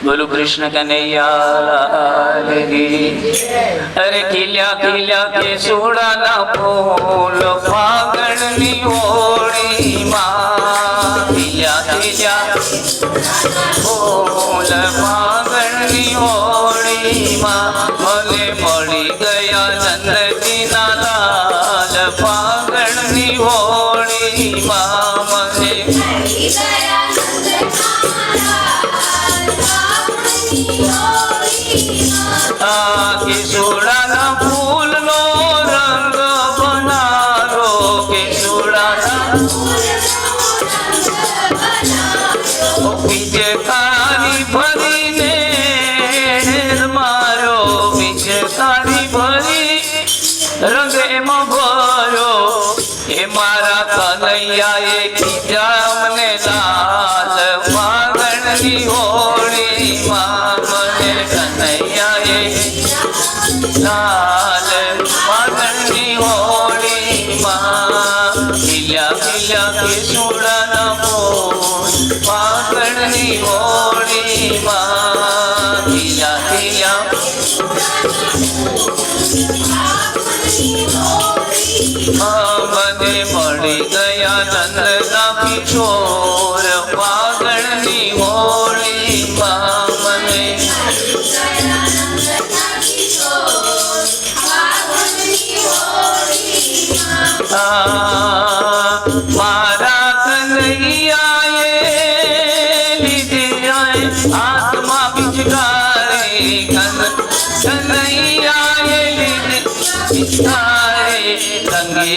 બોલો કૃષ્ણ કનૈયા અરે ખીલ્યા ખીલ્યા કે સોડાના ફૂલ ફાગણની હોળીમાં ખીલ્યા ખીલ્યા ફૂલ ફાગણની હોળીમાં મને કેસુડાના ફૂલનો રંગ બનારો કેસુડાના પિચકારી ભરીને મારો પિચકારી ભરી રંગ ભર્યો એ મારા કનૈયાએ કીધા અમને લાલ માગણની હોળીમાં કનૈયાએ લાલ માગણની હોળીમાં ખીલ્યા ખીલ્યા કે સુડાના ફૂલ માગણની હોળીમાં ખીલ્યા ખીલ્યા મને મળી ગયા નંદના કિશોર પાગળની હાથમાં પિચકારી કન- કનૈયાએ લીધે પિચકારી રંગે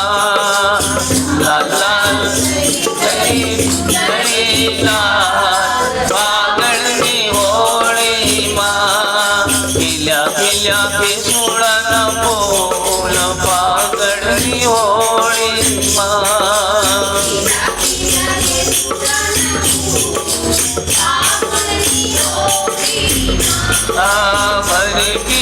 હોળીમાં લાલ લાલ થઈ ગઈ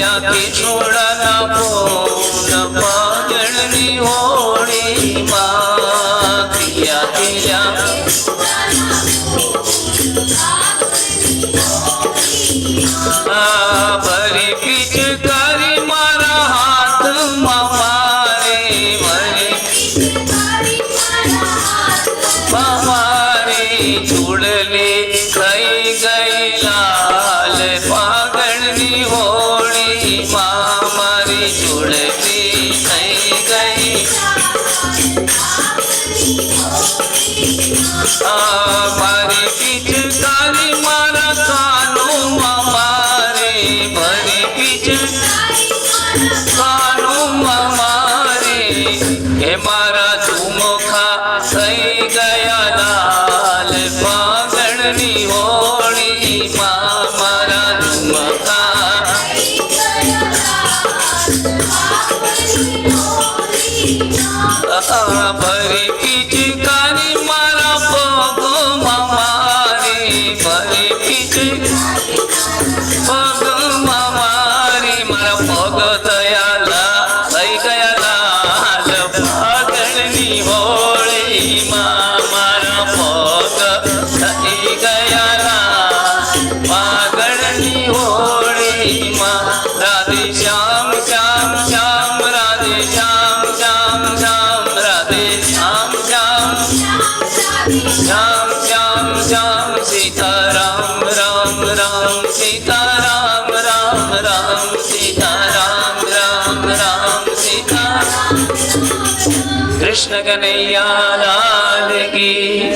ખીલ્યા કે છોડાના ફૂલ પાગળની હોળીમાં ખીલ્યા આ ભરી પિચકારી મારા હાથમાં મારે ભરી મારી ચૂડલી મારી ચૂડલી થઈ ગઈ આ આ ભરી પિચકારી મારા પગમાં મારે ભરી પિચ કૃષ્ણ કનૈયા લાલ કી.